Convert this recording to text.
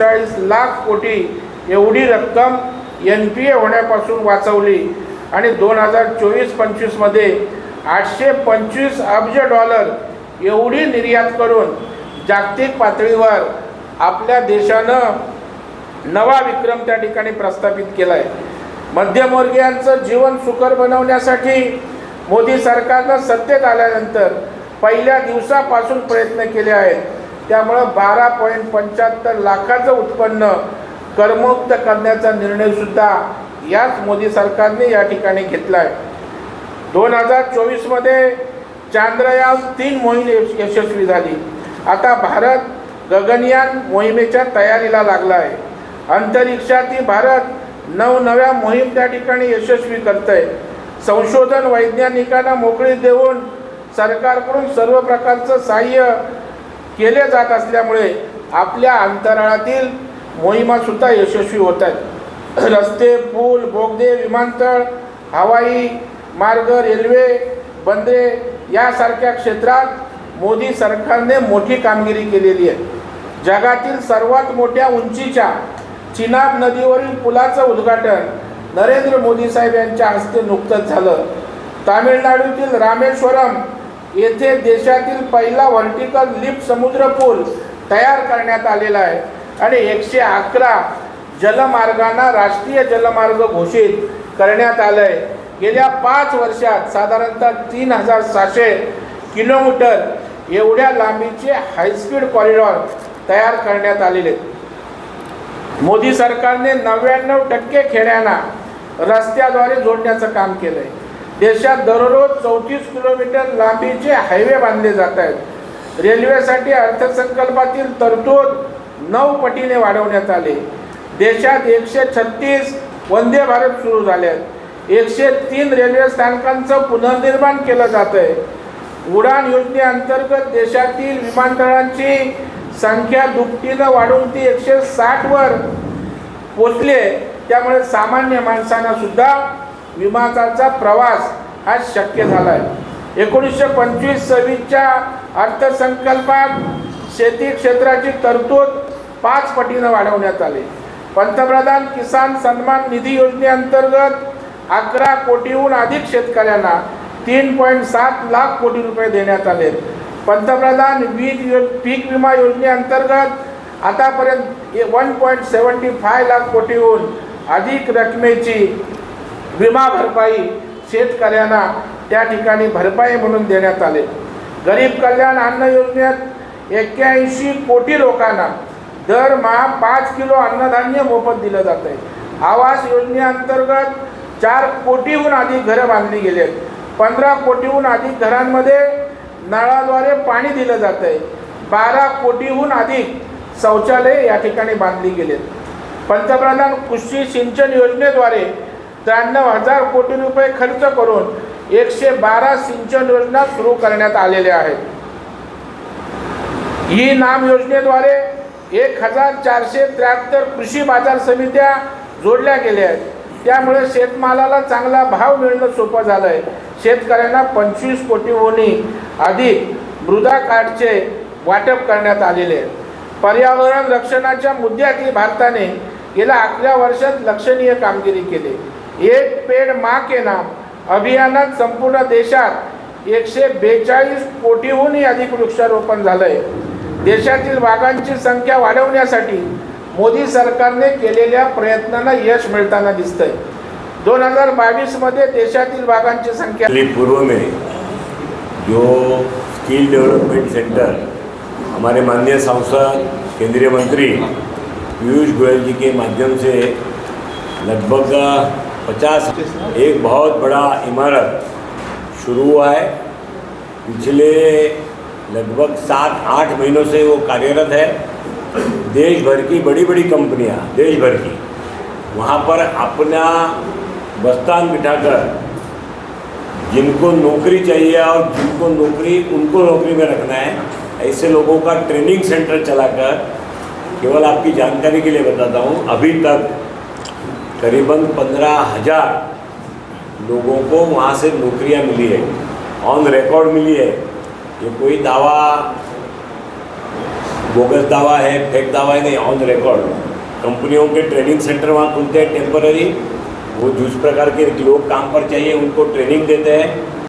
चाळीस लाख कोटी एवढी रक्कम एन पी ए होण्यापासून वाचवली. आणि दोन हजार चोवीस पंचवीसमध्ये आठशे पंचवीस अब्ज डॉलर एवढी निर्यात करून जागतिक पातळीवर आपल्या देशानं नवा विक्रम त्या ठिकाणी प्रस्थापित केला आहे मध्यमवर्गीयांचं जीवन सुकर बनवण्यासाठी मोदी सरकारनं सत्तेत आल्यानंतर पहिल्या दिवसापासून प्रयत्न केले आहेत. त्यामुळं बारा पॉईंट पंच्याहत्तर लाखाचं उत्पन्न करमुक्त करण्याचा निर्णयसुद्धा याच मोदी सरकारने या ठिकाणी घेतला आहे दोन हजार चोवीसमध्ये चांद्रयान तीन मोहीम यश- यशस्वी झाली. आता भारत गगनयान मोहिमेच्या तयारीला लागला आहे अंतरिक्षातील भारत नवनव्या मोहीम त्या ठिकाणी यशस्वी करत आहे संशोधन वैज्ञानिकांना मोकळी देऊन सरकारकडून सर्व प्रकारचं सहाय्य केले जात असल्यामुळे आपल्या अंतराळातील मोहिमासुद्धा यशस्वी होत आहेत. रस्ते पूल बोगदे विमानतळ हवाई मार्ग रेल्वे बंदरे यासारख्या क्षेत्रात मोदी सरकारने मोठी कामगिरी केलेली आहे. जगातील सर्वात मोठ्या उंचीच्या चिनाब नदीवरील पुलाचं उद्घाटन नरेंद्र मोदी साहेब यांच्या हस्ते नुकतंच झालं. तामिळनाडूतील रामेश्वरम येथे देशातील पहिला व्हर्टिकल लिफ्ट समुद्र पूल तयार करण्यात आलेला आहे. आणि एकशे अकरा जलमार्गांना राष्ट्रीय जलमार्ग घोषित करण्यात आलं आहे गेल्या पाच वर्षात साधारणतः तीन हजार सहाशे किलोमीटर एवढ्या लांबीचे हायस्पीड कॉरिडॉर तयार करण्यात आलेले. आहेत मोदी सरकारने नव्याण्णव टक्के खेड्यांना रस्त्याद्वारे जोडण्याचं काम केलं आहे देशात दररोज चौतीस किलोमीटर लांबीचे हायवे बांधले जात आहेत. रेल्वेसाठी अर्थसंकल्पातील तरतूद नऊ पटीने वाढवण्यात आले. देशात एकशे छत्तीस वंदे भारत सुरू झाले आहेत. एकशे तीन रेल्वे स्थानकांचं पुनर्निर्माण केलं जात आहे. उडान योजनेअंतर्गत देशातील विमानतळांची संख्या दुपटीनं वाढून ती एकशे साठवर पोचले त्यामुळे सामान्य माणसांना सुद्धा विमानाचा प्रवास हा शक्य झाला आहे एकोणीसशे पंचवीस सव्वीसच्या अर्थसंकल्पात शेती क्षेत्राची तरतूद पाच पटीनं वाढवण्यात आली. पंतप्रधान किसान सन्मान निधी योजनेअंतर्गत अकरा कोटीहून अधिक शेतकऱ्यांना तीन पॉईंट सात लाख कोटी रुपये देण्यात आले पंतप्रधान वीज यो पीक विमा योजनेअंतर्गत आतापर्यंत one point seventy five lakh कोटीहून अधिक रकमेची विमा भरपाई शेतकऱ्यांना त्या ठिकाणी भरपाई म्हणून देण्यात आले. गरीब कल्याण अन्न योजनेत एक्क्याऐंशी कोटी लोकांना दरमहा पाच किलो अन्नधान्य मोफत दिलं जात आहे. आवास योजनेअंतर्गत चार कोटीहून अधिक घरं बांधली गेली आहेत. पंधरा कोटीहून अधिक घरांमध्ये नळाद्वारे पाणी दिलं जात आहे. बारा कोटीहून अधिक शौचालय या ठिकाणी बांधली गेलेत. पंतप्रधान कृषी सिंचन योजनेद्वारे त्र्याण्णव हजार कोटी रुपये खर्च करून एकशे बारा सिंचन योजना सुरू करण्यात आलेल्या आहेत. ही नाम योजनेद्वारे एक हजार चारशे त्र्याहत्तर कृषी बाजार समित्या जोडल्या गेल्या आहेत. त्यामुळे शेतमालाला चांगला भाव मिळणं सोपं झालं आहे शेतकऱ्यांना पंचवीस कोटीहूनही अधिक मृदा कार्डचे वाटप करण्यात आलेले आहे पर्यावरण रक्षणाच्या मुद्द्यातली भारताने गेल्या अकरा वर्षात लक्षणीय कामगिरी केली. एक पेड मा के नाम अभियानात संपूर्ण देशात एकशे बेचाळीस कोटीहूनही अधिक वृक्षारोपण झालं आहे देशातील वाघांची संख्या वाढवण्यासाठी मोदी सरकारने केलेल्या प्रयत्नांना यश मिळताना दिसतंय. दोन हजार बावीसमध्ये देशातील वाघांची संख्या पूर्व में जो स्किल डेवलपमेंट सेंटर हमारे माननीय सांसद केंद्रीय मंत्री पीयूष गोयल जी के माध्यम से लगभग पचास। एक बहुत बड़ा इमारत शुरू हुआ है। पिछले लगभग सात, आठ महीनों से वो कार्यरत है। देश भर की बड़ी बड़ी कंपनियाँ देश भर की। वहाँ पर अपना बस्तान बिठाकर जिनको नौकरी चाहिए और जिनको नौकरी, उनको नौकरी में रखना है, ऐसे लोगों का ट्रेनिंग सेंटर चलाकर केवल आपकी जानकारी के लिए बताता हूँ, अभी तक करीबन पंद्रह हज़ार लोगों को वहाँ से नौकरियाँ मिली है। ऑन रिकॉर्ड मिली है। ये कोई दावा, बोगस दावा है फेक दावा है नहीं ऑन रिकॉर्ड कंपनियों के ट्रेनिंग सेंटर वहाँ खुलते हैं टेम्पररी वो जिस प्रकार के लोग काम पर चाहिए, उनको ट्रेनिंग देते हैं।